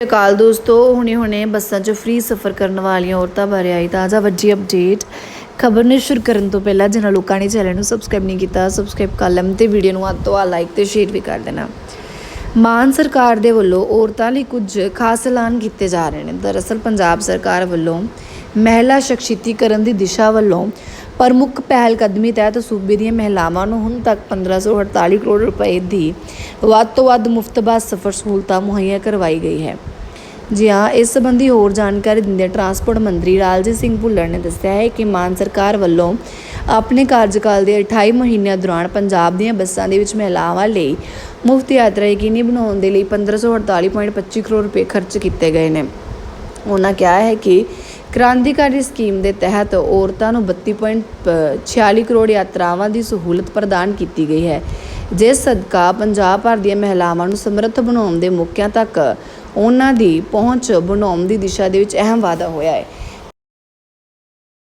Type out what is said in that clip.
ਅਕਾਲ ਦੋਸਤੋ, ਹੁਣੇ ਹੁਣੇ ਬੱਸਾਂ 'ਚ ਫ੍ਰੀ ਸਫ਼ਰ ਕਰਨ ਵਾਲੀਆਂ ਔਰਤਾਂ ਬਾਰੇ ਆਈ ਤਾਜ਼ਾ ਵੱਡੀ ਅਪਡੇਟ ਖਬਰ ਨੂੰ ਸ਼ੁਰੂ ਕਰਨ ਤੋਂ ਪਹਿਲਾਂ ਜਿਨ੍ਹਾਂ ਲੋਕਾਂ ਨੇ ਚੈਨਲ ਨੂੰ ਸਬਸਕ੍ਰਾਈਬ ਨਹੀਂ ਕੀਤਾ ਸਬਸਕ੍ਰਾਈਬ ਕਰ ਲੈਣ ਤੇ ਵੀਡੀਓ ਨੂੰ ਅੱਧ ਤੋਂ ਅੱਧ ਲਾਈਕ ਤੇ ਸ਼ੇਅਰ ਵੀ ਕਰ ਦੇਣਾ। ਮਾਨ ਸਰਕਾਰ ਦੇ ਵੱਲੋਂ ਔਰਤਾਂ ਲਈ ਕੁਝ ਖਾਸ ਐਲਾਨ ਕੀਤੇ ਜਾ ਰਹੇ ਨੇ। ਦਰਅਸਲ ਪੰਜਾਬ ਸਰਕਾਰ ਵੱਲੋਂ ਮਹਿਲਾ ਸ਼ਕਤੀਕਰਨ ਦੀ ਦਿਸ਼ਾ ਵੱਲੋਂ ਪ੍ਰਮੁੱਖ ਪਹਿਲਕਦਮੀ ਤਹਿਤ ਸੂਬੇ ਦੀਆਂ ਮਹਿਲਾਵਾਂ ਨੂੰ ਹੁਣ ਤੱਕ 1548 ਕਰੋੜ ਰੁਪਏ ਦੀ ਵੱਧ ਤੋਂ ਵੱਧ ਮੁਫਤ ਬੱਸ ਸਫ਼ਰ ਸਹੂਲਤਾਂ ਮੁਹੱਈਆ ਕਰਵਾਈ ਗਈ ਹੈ। ਜੀ ਹਾਂ ਇਸ ਸੰਬੰਧੀ ਹੋਰ ਜਾਣਕਾਰੀ ਦਿੰਦੇ ਟਰਾਂਸਪੋਰਟ ਮੰਤਰੀ ਰਾਜਜੀਤ ਸਿੰਘ ਭੁੱਲਰ ਨੇ ਦੱਸਿਆ ਹੈ ਕਿ ਮਾਨ ਸਰਕਾਰ ਵੱਲੋਂ ਆਪਣੇ ਕਾਰਜਕਾਲ ਦੇ 28 ਮਹੀਨਿਆਂ ਦੌਰਾਨ ਪੰਜਾਬ ਦੀਆਂ ਬੱਸਾਂ ਦੇ ਵਿੱਚ ਮਹਿਲਾਵਾਂ ਲਈ ਮੁਫਤ ਯਾਤਰਾ ਯਕੀਨੀ ਬਣਾਉਣ ਦੇ ਲਈ 1548.25 ਕਰੋੜ ਰੁਪਏ ਖਰਚ ਕੀਤੇ ਗਏ ਨੇ। ਉਹਨਾਂ ਕਿਹਾ ਹੈ ਕਿ ਕ੍ਰਾਂਤੀਕਾਰੀ ਸਕੀਮ ਦੇ ਤਹਿਤ ਔਰਤਾਂ ਨੂੰ 32.46 ਕਰੋੜ ਯਾਤਰਾਵਾਂ ਦੀ ਸਹੂਲਤ ਪ੍ਰਦਾਨ ਕੀਤੀ ਗਈ ਹੈ, ਜਿਸ ਸਦਕਾ ਪੰਜਾਬ ਭਰ ਦੀਆਂ ਮਹਿਲਾਵਾਂ ਨੂੰ ਸਮਰੱਥ ਬਣਾਉਣ ਦੇ ਮੌਕਿਆਂ ਤੱਕ ਉਹਨਾਂ ਦੀ ਪਹੁੰਚ ਬਣਾਉਣ ਦੀ ਦਿਸ਼ਾ ਦੇ ਵਿੱਚ ਅਹਿਮ ਵਾਧਾ ਹੋਇਆ ਹੈ।